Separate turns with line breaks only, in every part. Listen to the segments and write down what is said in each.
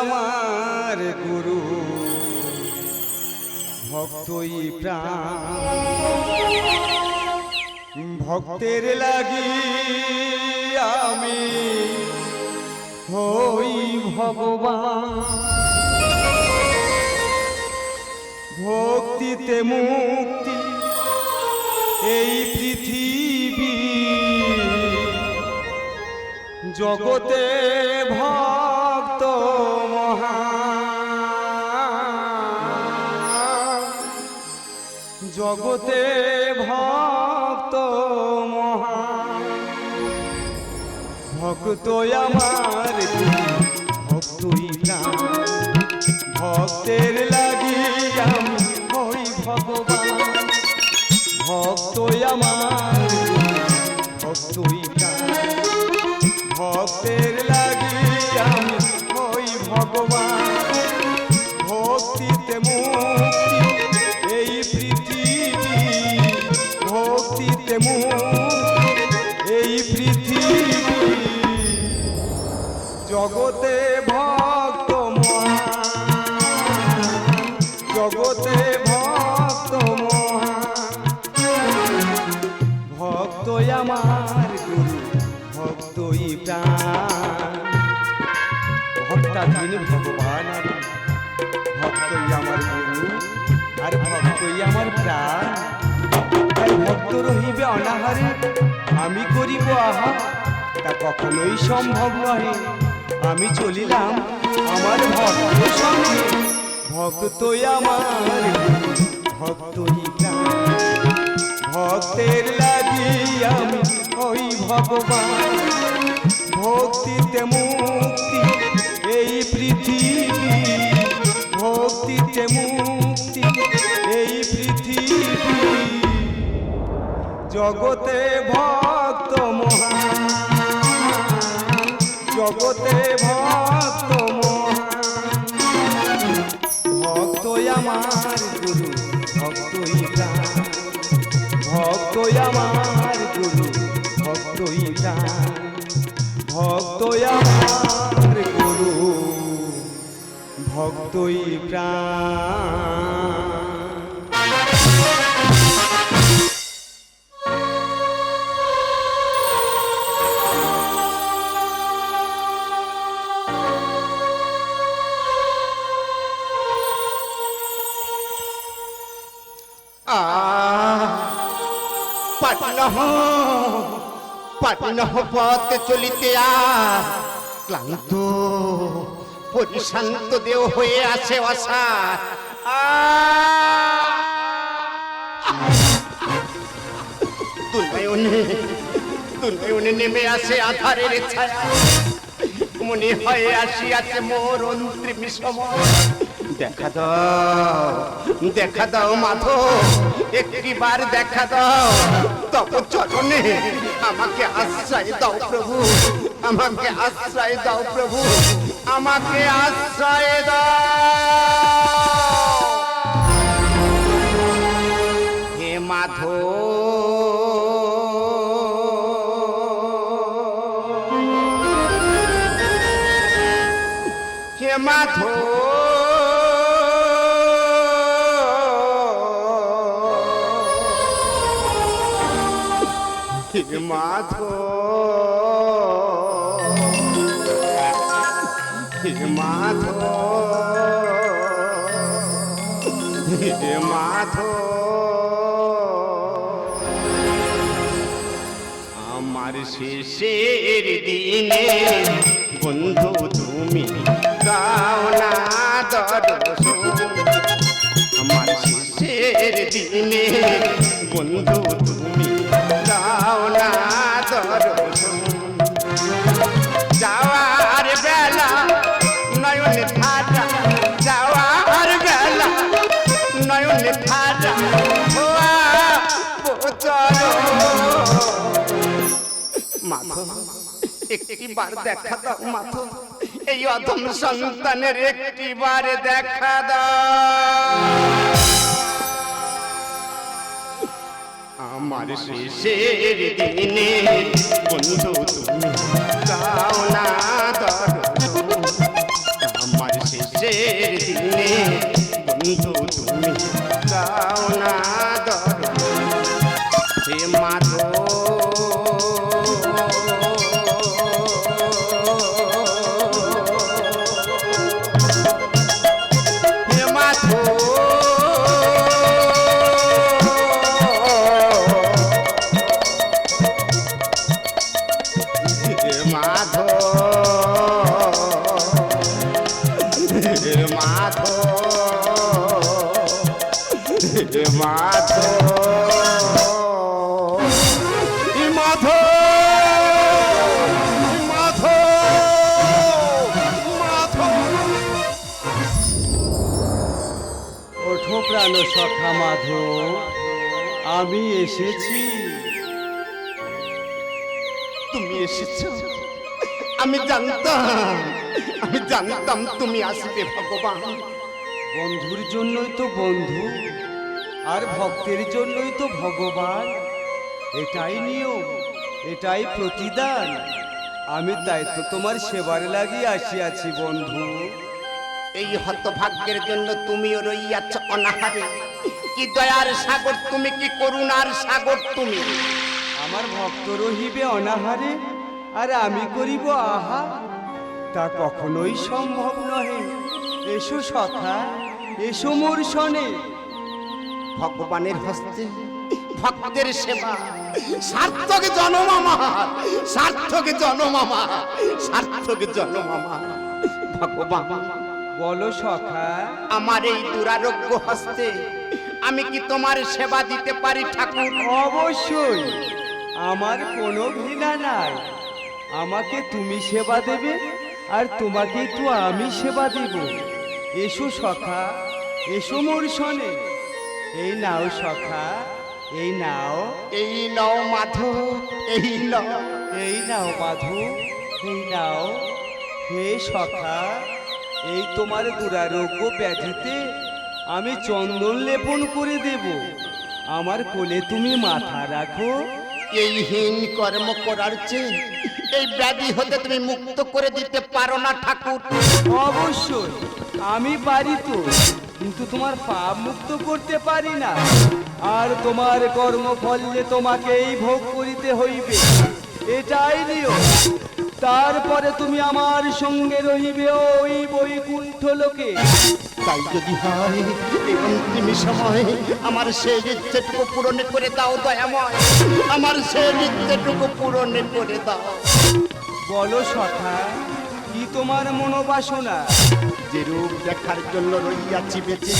আমার গুরু। ভক্তই প্রাণ। ভক্তের লাগি আমি হই ভগবান। ভক্তিতে মুক্তি এই পৃথিবী। জগতে ভক্ত জগতে ভক্ত মহা ভক্ত আমার ভক্তই ভক্তের লাগি আমি হই ভগবান। ভক্ত আমার ভক্তই আর ভক্তই আমার ভক্ত রহিবে অনাহারে আমি করিব আহা তা কখনোই সম্ভব নহে আমি চলিলাম আমার ভক্ত সঙ্গে ভক্তই আমার গুরু, ভক্তই ভক্তের লাগি আমি ওই ভগবান ভক্তিতে মুক্তি জগতে ভক্ত মহান। জগতে ভক্ত ভক্ত আমার গুরু প্রাণ। ভক্ত আমার গুরু প্রাণ। ভক্ত আমার গুরু, ভক্তই প্রাণ।
পাটনহ পাটনহ পথ চলিতে আর ক্লান্ত, পরিশান্ত দেহ হয়ে আছে অসার। দুনয়নে দুনয়নে নেমে আসে আধারের ছায়া। মনে হয় আসিয়াছে মোর অন্তিম সময়। দেখা দাও দেখা দাও মাধো একটিবার দেখা দাও। তব চরণে আমাকে আশ্রয় দাও প্রভু। আমাকে আশ্রয় দাও প্রভু। আমাকে আশ্রয় দাও। হে হে মাধো হে মাধো আমার শেষের দিনে বন্ধু তুমি গাও না আমার শেষের দিনে বন্ধু যাওয়ার বেলা নয়ন ঠাটা যাওয়ার বেলা নয়ন পোচর মাথো একটি বার দেখা দাও মাথো, এই অধম সন্তানের একটি বার দেখা দাও। শেষের দিনে বন্ধু তুমি।
প্রাণ সখা মাধব আমি এসেছি।
তুমি এসেছ? আমি জানতাম আমি জানতাম তুমি আসবে ভগবান।
বন্ধুর জন্যই তো বন্ধু আর ভক্তের জন্যই তো ভগবান। এটাই নিয়ম এটাই প্রতিদান। আমি তাই তো তোমার সেবার লাগিয়ে আসিয়াছি বন্ধু।
এই হতভাগ্যের জন্য তুমিও রইয়াছ অনাহারে। কি দয়ার সাগর তুমি কি করুণার সাগর তুমি?
আমার ভক্ত রহিবে অনাহারে আর আমি করিব আহা। তা কখনোই সম্ভব নহে। এসো সখা এসো মোর শনে
ভগবানের হস্তে ভক্তের সেবা। সার্থক জনম আমার সার্থক জনম আমার সার্থক জনম আমার ভগবান
বলো সখা।
আমার এই দুরারোগ্য হস্তে আমি কি তোমার সেবা দিতে পারি ঠাকুর?
অবশ্যই। আমার কোনো ঘৃণা নাই। আমাকে তুমি সেবা দেবে আর তোমাকে তো আমি সেবা দেব। এসো সখা এসো মোর এই নাও সখা এই নাও।
এই নাও মাধু এই নও।
এই নাও মাধু এই নাও। হে সখা এই তোমার দুরারোগ্য ব্যাধিতে আমি চন্দন লেপন করে দেব। আমার কোলে তুমি মাথা রাখো।
এই হীন কর্ম করার চেয়ে এই ব্যাধি হতে তুমি মুক্ত করে দিতে পারো না ঠাকুর।
অবশ্যই আমি পারি তো কিন্তু তোমার পাপ মুক্ত করতে পারি না। আর তোমার কর্মফল যে তোমাকে এই ভোগ করিতে হইবে এটাই নিয়ম। তারপরে তুমি আমার সঙ্গে রহিবে ওই বৈকুণ্ঠ লোকে।
তাই যদি হয় অন্তিম সময় আমার সেই ইচ্ছেটুকু পূরণে করে দাও দয়াময়। আমার সেই ইচ্ছেটুকু পূরণে করে দাও।
বলো সখা তোমার মনোবাসনা।
যে রূপ দেখার জন্য রইয়াছি বেঁচে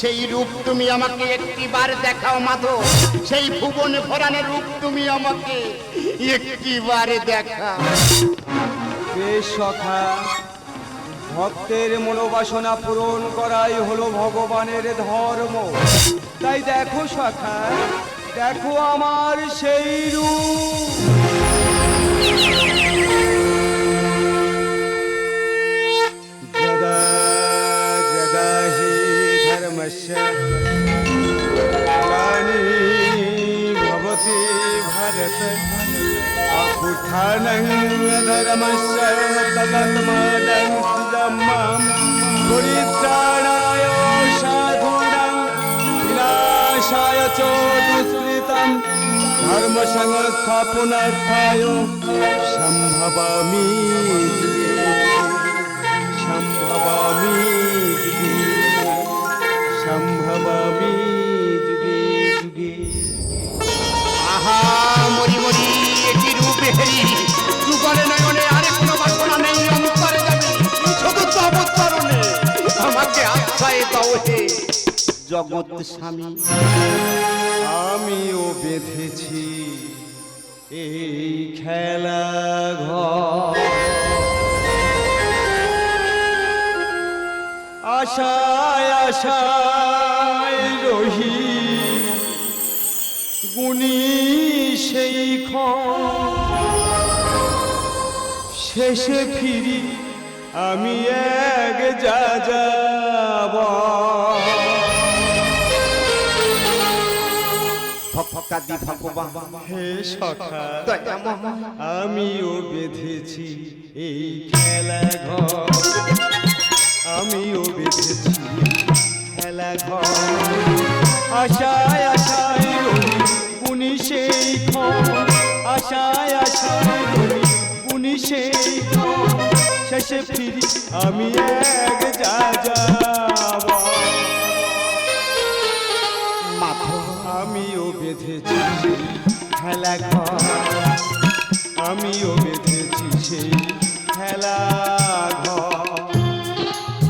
সেই রূপ তুমি আমাকে একটিবার দেখাও মাধব। সেই ভুবন ভরানের রূপ তুমি আমাকে একটিবারে দেখাও।
বেশ সখা ভক্তের মনোবাসনা পূরণ করাই হলো ভগবানের ধর্ম। তাই দেখো সখা দেখো আমার সেই রূপ। ग्लानि भवति भारत अपुथानन्दरमस्य तदत्मदं सुदमं गुरित्राणाय साधूनां विनाशाय च दुष्कृतं धर्मसंस्थापनार्थाय सम्भवामि
জগৎ স্বামী।
আমিও বেঁধেছি এই খেলা আশায় আশায় রহি গুণী সেই শেষে ফিরি আমি এক যা যাব
ভক্তাদি ভগবান।
হে সখা আমিও বেঁধেছি এই খেলা ঘর। আমিও বেঁধেছি খেলা ঘর। আশায় আশায় রবি উনি সেই ক্ষণ আশায় আশায় রবি উনি সেই ক্ষণ শেষে ফিরি আমি এক যা যাব বেঁধেছি সেই খেলা ঘর। আমিও বেঁধেছি সেই খেলা ঘর।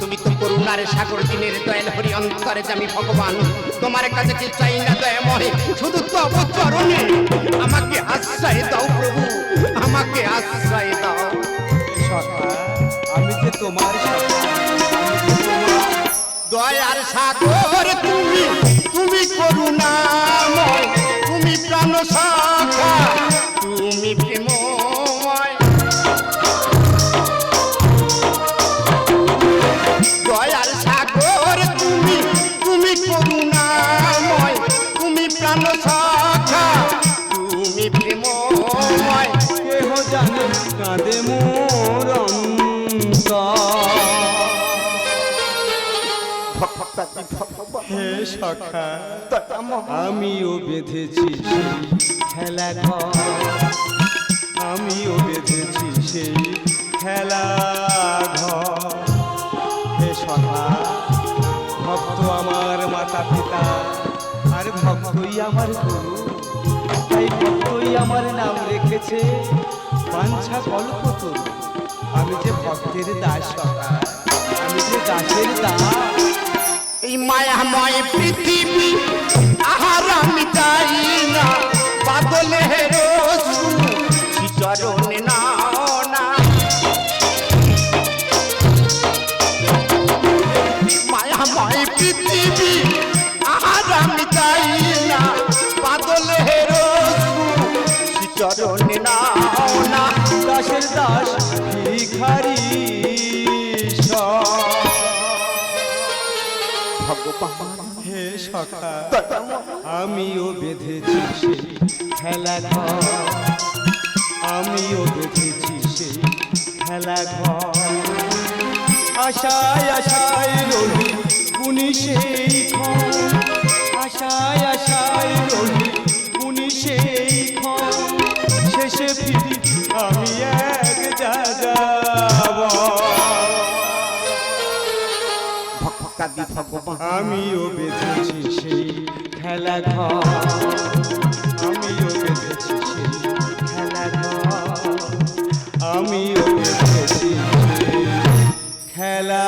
তুমি তো করুণার সাগর দিনের দয়াল হরি অন্তরে আমি ভগবান। তোমার কাছে কি চাই না দয়াময় শুধু তব চরণে আমাকে আশ্রয় দাও প্রভু আমাকে আশ্রয় দাও।
সখা আমি যে তোমার
দয়ার সাগর তুমি তুমি তুমি প্রাণ
সখা আমিও বেঁধেছি খেলা আমিও বেঁধেছি সেই খেলা ঘর। হে সখা, ভক্ত আমার মাতা পিতা, আর ভক্তই আমার গুরু, তাই ভক্তই আমার নাম রেখেছে বাঞ্ছা কল্পতরু। আমি যে ভক্তের দাস সখা, আমি যে দাসের দাস
এই মায়াময় পৃথিবী, আহার আমি চাই না। বাদলে চরণে না। মায়াময় পৃথিবী, আহার আমি চাই না। বাদলে চরণে না।
দাসের দাস ভিখারি হে সখা আমিও বেঁধেছি সেই খেলা ঘর। আমিও বেঁধেছি সেই খেলা ঘর। আশায় আশায় রবি উনি সেই ঘর। আশায় আশায় রবি
কি ভগবান
আমিও বেঁধেছি সেই খেলা ঘর। আমিও বেঁধেছি সেই খেলা ঘর। আমিও বেঁধেছি খেলা